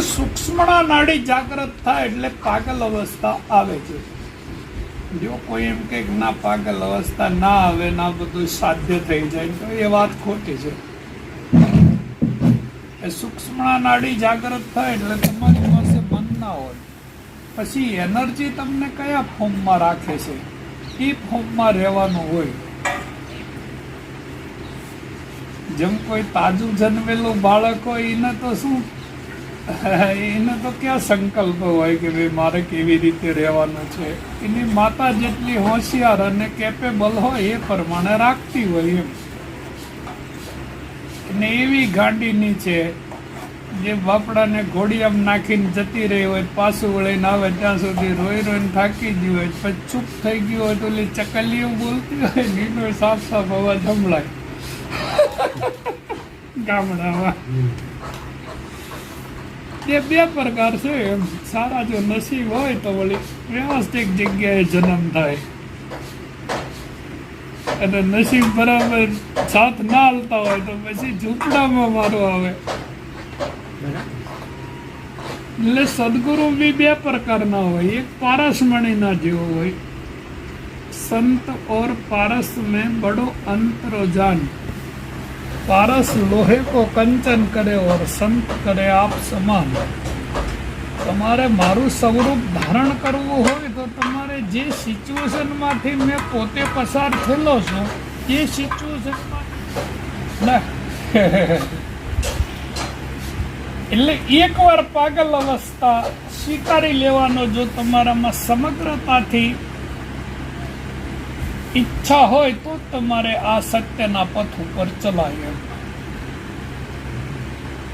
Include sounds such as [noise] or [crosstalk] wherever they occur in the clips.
સૂક્ષ્મણા નાડી જાગૃત થાય એટલે પાગલ અવસ્થા આવે છે. જો કોઈ એમ કે ના, પાગલ અવસ્થા ના આવે, ના બધું સાધ્ય થઈ જાય, તો એ વાત ખોટી છે. એ સૂક્ષ્મણા નાડી જાગૃત થાય એટલે તમારી પાસે બંધ ના હોય. પછી એનર્જી તમને કયા ફોર્મમાં રાખે છે? એ ફોર્મમાં રહેવાનું હોય. જેમ કોઈ તાજું જન્મેલું બાળક હોય એને તો શું એને તો ક્યાં સંકલ્પ હોય કે ભાઈ મારે કેવી રીતે રહેવાનું છે? એની માતા જેટલી હોશિયાર અને કેપેબલ હોય એ પ્રમાણે રાખતી હોય એમ. અને એવી ગાંડીની છે, જે બાપડાને ઘોડિયામ નાખીને જતી રહી હોય, પાછું વળીને આવે ત્યાં સુધી રોઈ રોઈને થાકી ગયું હોય, પછી ચૂપ થઈ ગયું હોય તો ઓલી ચકલીઓ બોલતી હોય નીનો સાફ સાફ અવાજ સંભળાય. ગામડામાં. એ બે પ્રકાર છે એમ. સારા જો નસીબ હોય તો વળી વ્યવસ્થિત જગ્યાએ જન્મ થાય. અને નસીબ બરાબર સાથ ના હાલતા હોય તો પછી ઝૂંપડામાં મારો આવે. એટલે સદગુરુ બી બે પ્રકારના હોય. એક પારસમણીના જેવો હોય. સંત ઓર પારસ મેં બડો અંતરો જાન पारस लोहे को कंचन करे और संत करे આપ સમાન તમારે મારું સ્વરૂપ ધારણ કરવું હોય તો તમારે જે સિચ્યુએશનમાંથી મેં પોતે પસાર થયેલો છું એ સિચ્યુએશનમાં ના [laughs] એટલે એકવાર પાગલ અવસ્થા સ્વીકારી લેવાનો જો તમારામાં સમગ્રતાથી ઈચ્છા હોય તો તમારે આ સત્યના પથ ઉપર ચલાય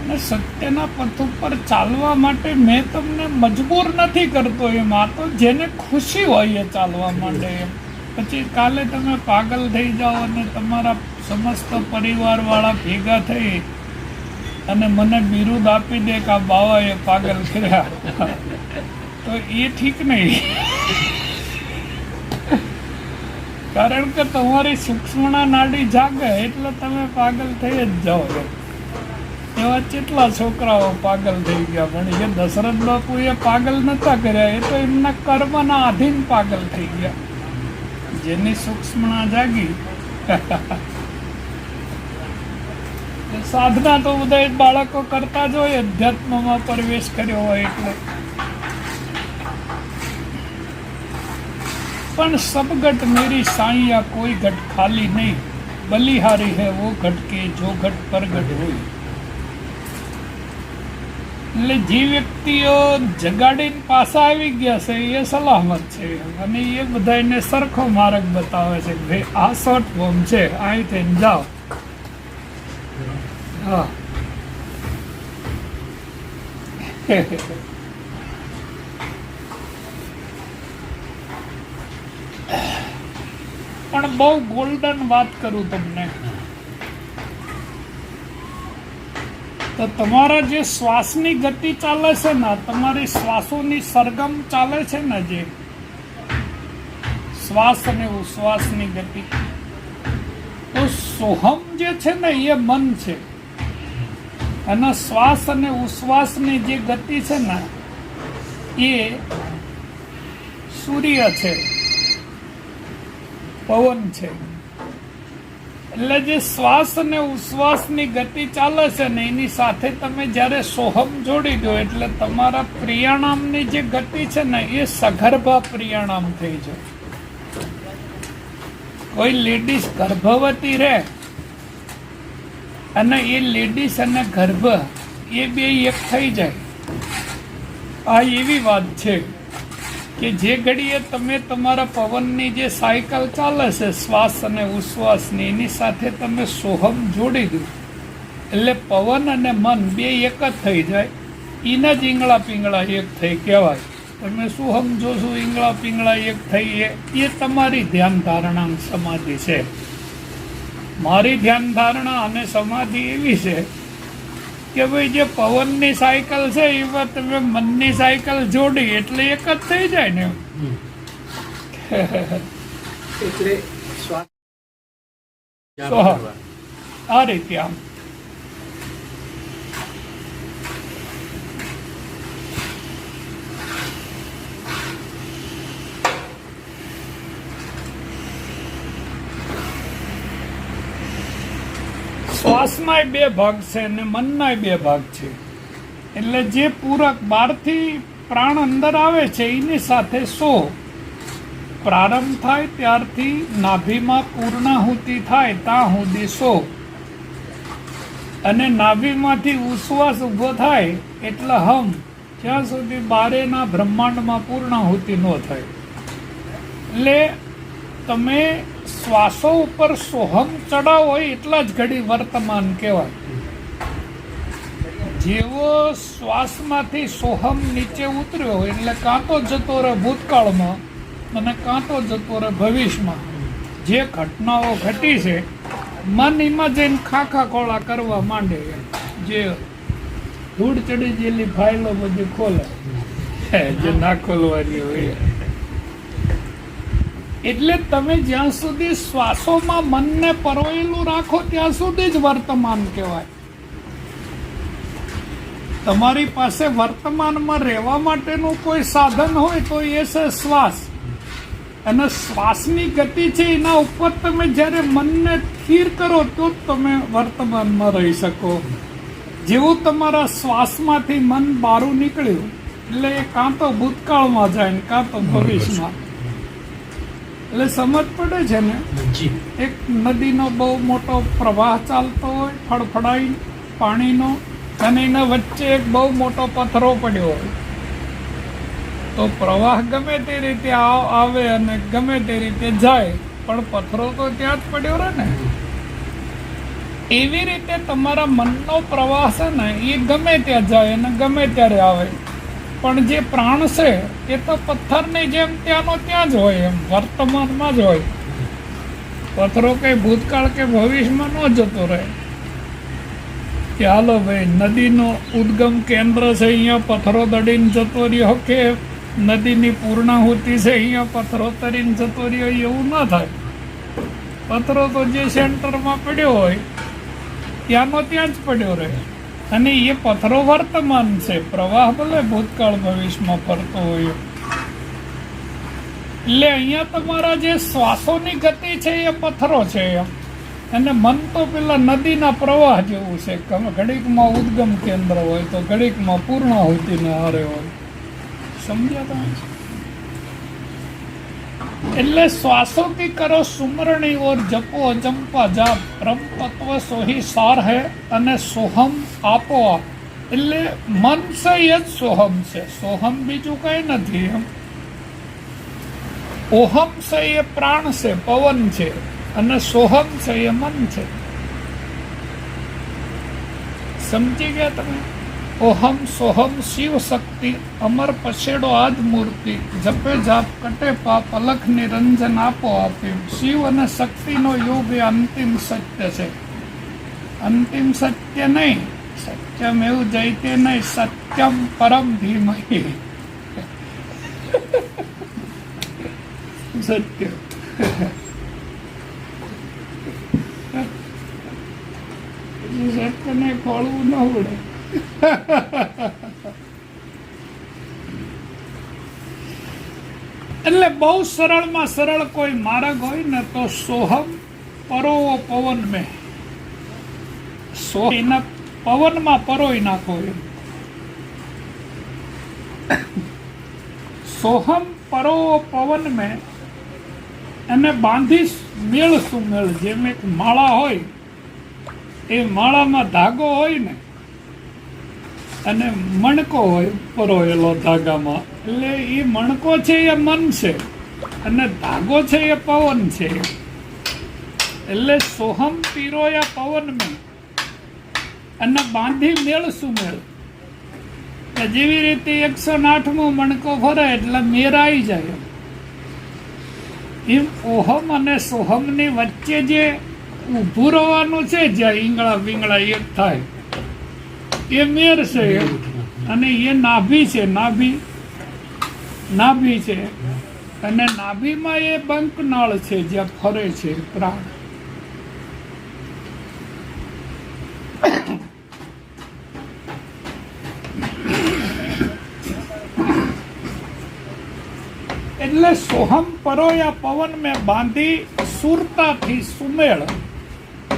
અને સત્યના પથ ઉપર ચાલવા માટે મેં તમને મજબૂર નથી કરતો એમ. આ તો જેને ખુશી હોય એ ચાલવા માટે એમ. પછી કાલે તમે પાગલ થઈ જાઓ અને તમારા સમસ્ત પરિવારવાળા ભેગા થઈ અને મને બિરુદ આપી દે કે આ બાવાએ પાગલ કર્યા. તો એ ઠીક નહીં. કારણ કે તમારી સૂક્ષ્મના નાડી જાગે એટલે તમે પાગલ થઈ જ જાઓ. એવા કેટલા છોકરાઓ પાગલ થઈ ગયા, પણ એ દશરથ બાપુએ પાગલ નતા કર્યા, એ તો એમના કર્મના આધીન પાગલ થઈ ગયા. જેની સૂક્ષ્મણા જાગી. [laughs] સાધના તો બધા બાળકો કરતા જ હોય, અધ્યાત્મમાં પ્રવેશ કર્યો હોય એટલે. પણ સબગટ મેરી સાઈયા કોઈ ઘટ ખાલી નહીં. બલિહારી હે વો ઘટ કે જો ઘટ પર ઘટ હોય. એટલે જે વ્યક્તિઓ જગાડીને પાછા આવી ગયા છે, એ સલામત છે. અને એ બધા એને સરખો માર્ગ બતાવે છે કે ભાઈ, આ શોર્ટ ફોર્મ છે અહીંથી જાઓ. હા. [laughs] પણ બહુ ગોલ્ડન વાત કરું તમને. તો તમારા જે શ્વાસની ગતિ ચાલે છે ને, તમારી શ્વાસોની સરગમ ચાલે છે ને જે, શ્વાસ અને ઉશ્વાસની ગતિ. તો સોહમ જે છે ને, એ મન છે. અને શ્વાસ અને ઉશ્વાસની જે ગતિ છે ને, એ સૂર્ય છે. પવન છે. એટલે જે શ્વાસ અને ઉશ્વાસની ગતિ ચાલે છે ને, એની સાથે તમે જ્યારે સોહમ જોડી દો, એટલે તમારા પ્રિયાણામની જે ગતિ છે ને, એ સગર્ભા પ્રિયાણામ થઈ જાય. કોઈ લેડીઝ ગર્ભવતી રહે અને એ લેડીઝ અને ગર્ભ એ બે એક થઈ જાય. આ એવી વાત છે. કે જે ઘડીએ તમે તમારા પવનની જે સાયકલ ચાલે છે, શ્વાસ અને ઉશ્વાસની, એની સાથે તમે સોહમ જોડી દો. એટલે પવન અને મન બે એક જ થઈ જાય. એના જ ઈંગળા પીંગળા એક થઈ કહેવાય. તમે શું સમજો ઈંગળા પીંગળા એક થઈ એ તમારી ધ્યાન ધારણા સમાધિ છે. મારી ધ્યાન ધારણા અને સમાધિ એવી છે કે ભાઈ જે પવનની સાયકલ છે એમાં તમે મનની સાયકલ જોડી એટલે એક જ થઈ જાય ને એટલે આ રીતે આમ. શ્વાસનાય બે ભાગ છે અને મનનાય બે ભાગ છે. એટલે જે પૂરક બહારથી પ્રાણ અંદર આવે છે, એની સાથે સો પ્રારંભ થાય, ત્યારથી નાભીમાં પૂર્ણાહુતિ થાય, ત્યાં સુધી સો. અને નાભીમાંથી ઉશ્વાસ ઊભો થાય, એટલે હમ, જ્યાં સુધી બારેના બ્રહ્માંડમાં પૂર્ણાહુતિ ન થાય. એટલે તમે શ્વાસો ઉપર સોહમ ચડાવ હોય એટલા જ ઘડી વર્તમાન કહેવાય. જેવો શ્વાસમાંથી સોહમ નીચે ઉતર્યો હોય એટલે કાં તો જતો રહે ભૂતકાળમાં અને કાં તો જતો રહે ભવિષ્યમાં. જે ઘટનાઓ ઘટી છે, મન એમાં જઈને ખાખા ખોળા કરવા માંડે જે ધૂળ ચડી ગયેલી ફાઇલો બધી ખોલે. જે ના ખોલવાની હોય. એટલે તમે જ્યાં સુધી શ્વાસોમાં મનને પરોયેલું રાખો, ત્યાં સુધી જ વર્તમાન કહેવાય. તમારી પાસે વર્તમાનમાં રહેવા માટેનું કોઈ સાધન હોય તો એ છે શ્વાસ. અને શ્વાસની ગતિ છે એના ઉપર તમે જ્યારે મનને સ્થિર કરો તો જ તમે વર્તમાનમાં રહી શકો. જેવું તમારા શ્વાસમાંથી મન બહારું નીકળ્યું, એટલે એ કાં તો ભૂતકાળમાં જાય ને કાં તો ભવિષ્યમાં. એટલે સમજ પડે છે ને? એક નદીનો બહુ મોટો પ્રવાહ ચાલતો હોય ફળફળાઈ પાણીનો અને એના વચ્ચે એક બહુ મોટો પથ્થરો પડ્યો હોય. તો પ્રવાહ ગમે તે રીતે આવે અને ગમે તે રીતે જાય પણ પથ્થરો તો ત્યાં જ પડ્યો રહે ને? એવી રીતે તમારા મનનો પ્રવાહ છે ને એ ગમે ત્યાં જાય અને ગમે ત્યારે આવે. પણ જે પ્રાણ છે, એ તો પથ્થરની જેમ ત્યાંનો ત્યાં જ હોય, એમ વર્તમાનમાં જ હોય. પથ્થરો કે ભૂતકાળ કે ભવિષ્યમાં ન જતો રહે. કે હાલો ભાઈ, નદીનો ઉદ્ગમ કેન્દ્ર છે, અહીંયા પથ્થરો દડીને જતો રહ્યો. કે નદીની પૂર્ણાહુતિ છે, અહીંયા પથ્થરો તરીને જતો રહ્યો, એવું ના થાય. પથ્થરો તો જે સેન્ટરમાં પડ્યો હોય, ત્યાંનો ત્યાં જ પડ્યો રહે. અને એ પથ્થરો વર્તમાન છે. પ્રવાહ ભલે ભૂતકાળ ભવિષ્યમાં ફરતો હોય. એટલે અહીંયા તમારા જે શ્વાસોની ગતિ છે એ પથ્થરો છે. અને મન તો પેલા નદીના પ્રવાહ જેવું છે. ઘડીકમાં ઉદ્ગમ કેન્દ્ર હોય તો ઘડીકમાં પૂર્ણાહુતિને હારે હોય. સમજ્યા તમે? એટલે શ્વાસો કી કરો, સુમરણી ઓર જપો, અજંપા જાપ. બ્રહ્મ તત્વ સોહી સાર હે અને સોહમ આપો એટલે મન છે એ જ સોહમ છે. સોહમ બીજું કઈ નથી એમ. ઓહમ છે એ પ્રાણ છે, પવન છે, અને સોહમ છે એ મન છે. સમજી ગયા તમે? ઓહમ સોહમ શિવ શક્તિ અમર પછેડો આદ મૂર્તિ, જપે જાપ કટે પાપ, અલખ નિરંજન આપો આપ્યું શિવ અને શક્તિનો યોગ એ અંતિમ સત્ય છે. અંતિમ સત્ય નહીં સત્યમ એવું જઈતે નહીં, સત્યમ પરમ ધીમહી. સત્ય. સત્યને ખોળવું ન પડે. એટલે બહુ સરળમાં સરળ કોઈ માર્ગ હોય ને તો સોહમ પરોવો પવન મેં. એના પવનમાં પરોઈ નાખો એમ. સોહમ પરોવો પવન મેં એને બાંધીશ મેળ. સુમેળ જેમ એક માળા હોય, એ માળામાં ધાગો હોય ને અને મણકો હોય, પરોયેલો ધાગામાં. એટલે એ મણકો છે એ મન છે. અને ધાગો છે એ પવન છે. એટલે સોહમ પીરોયા પવન મેં. અને બાંધી મેળ સુમેળ. જેવી રીતે એકસો આઠમો મણકો ફરે એટલે મેર આવી જાય. એમ ઓહમ અને સોહમની વચ્ચે જે ઊભું રહેવાનું છે, જ્યાં ઈંગળા વીંગળા એક થાય એ મેર છે. અને એ નાભી છે, નાભી. નાભી છે. અને નાભીમાં એ બંકનાળ છે જ્યાં ફરે છે, પ્રાણ. એટલે સોહમ પરોયા પવન મેં બાંધી સુરતાથી સુમેળ.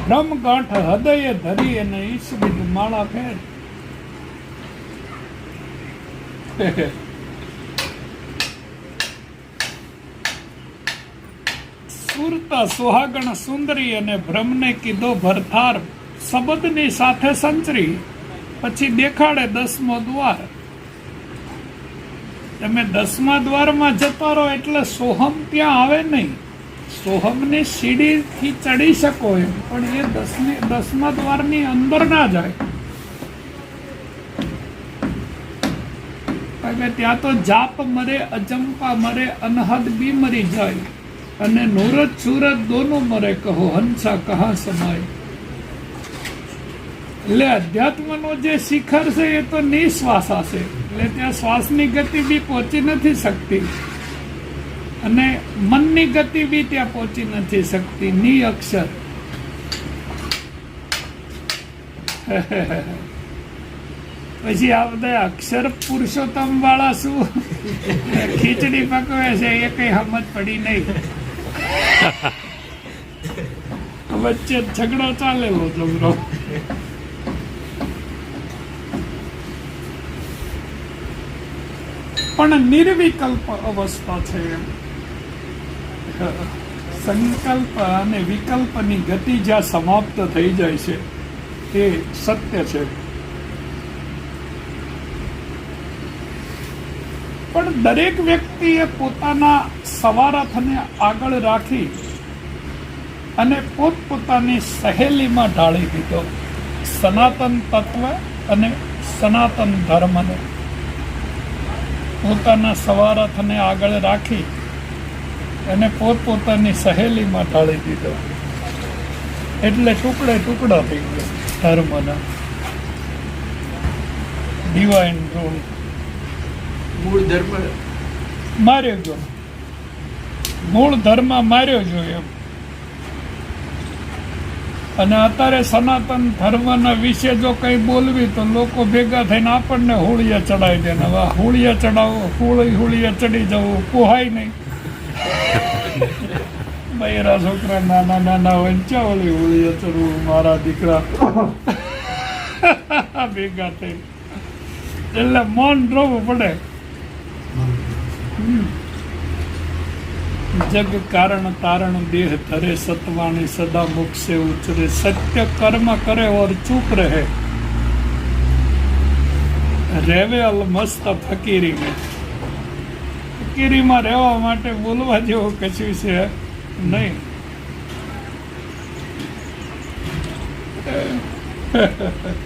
બ્રહ્મ હૃદયે ધરી અને ઈશ્વિધ માળા ફેર. સુરતા સુહાગણ સુંદરી અને બ્રહ્મને કીધો ભરથાર. શબ્દની સાથે સંચરી, પછી દેખાડે દસમો દ્વાર. તમે દસમા દ્વારમાં જતા રહો એટલે સોહમ ત્યાં આવે નહીં. સોહમની સીડીથી ચડી શકો એમ, પણ એ દસમી દસમા દ્વારની અંદર ના જાય. એટલે ત્યાં તો જાપ મરે, અજંપા મરે, અનહદ બી મરી જાય. અને નૂરત સુરત દોનો મરે કહો, હંસા કહા સમાય. એટલે અધ્યાત્મનો જે શિખર છે એ તો નિશ્વાસ છે એટલે ત્યાં શ્વાસની ગતિ બી પહોંચી નથી શકતી. અને મનની ગતિ બી ત્યાં પહોંચી નથી શકતી. ની અક્ષર [laughs] પછી આ બધા અક્ષર પુરુષોત્તમ વાળા શું? ખીચડી પકવે છે, એ કઈ સમજ પડી નહીં. વચ્ચે ઝઘડો ચાલેલો ઝઘડો. પણ નિર્વિકલ્પ અવસ્થા છે સંકલ્પ અને વિકલ્પની ગતિ જ્યાં સમાપ્ત થઈ જાય છે તે સત્ય છે. પણ દરેક વ્યક્તિએ પોતાના સવારથને આગળ રાખી અને પોતપોતાની સહેલીમાં ઢાળી દીધો. સનાતન તત્વ અને સનાતન ધર્મને. પોતાના સવારથને આગળ રાખી અને પોતપોતાની સહેલીમાં ઢાળી દીધો. એટલે ટુકડે ટુકડા થઈ ગયો ધર્મના. ડિવાઇન રૂલ મૂળ ધર્મ માર્યો ગયો. મૂળ ધર્મ માર્યો એમ. અને અત્યારે સનાતન ધર્મના વિશે જો કંઈ બોલવી, તો લોકો ભેગા થઈને આપણને હોળીએ ચડાવી દે ને હવે હોળીએ ચડાવો, હોળી, હોળીએ ચડી જવું પોહાય નહીં. [laughs] બૈરા છોકરા નાના નાના હોય ને ચાવલી હોળીએ ચડવું, મારા દીકરા. [laughs] ભેગા થઈ એટલે મન રહેવું પડે. જગ કારણ તારણ દેહ ધરે સતવાણી સદા મુખ ઉચરે સત્ય કર્મ કરે ઓર ચૂપ રહે. રહેવે અલમસ્ત ફકીરી મેં ફકીરીમાં રહેવા માટે બોલવા જેવું કશું છે નહીં. Ha ha ha.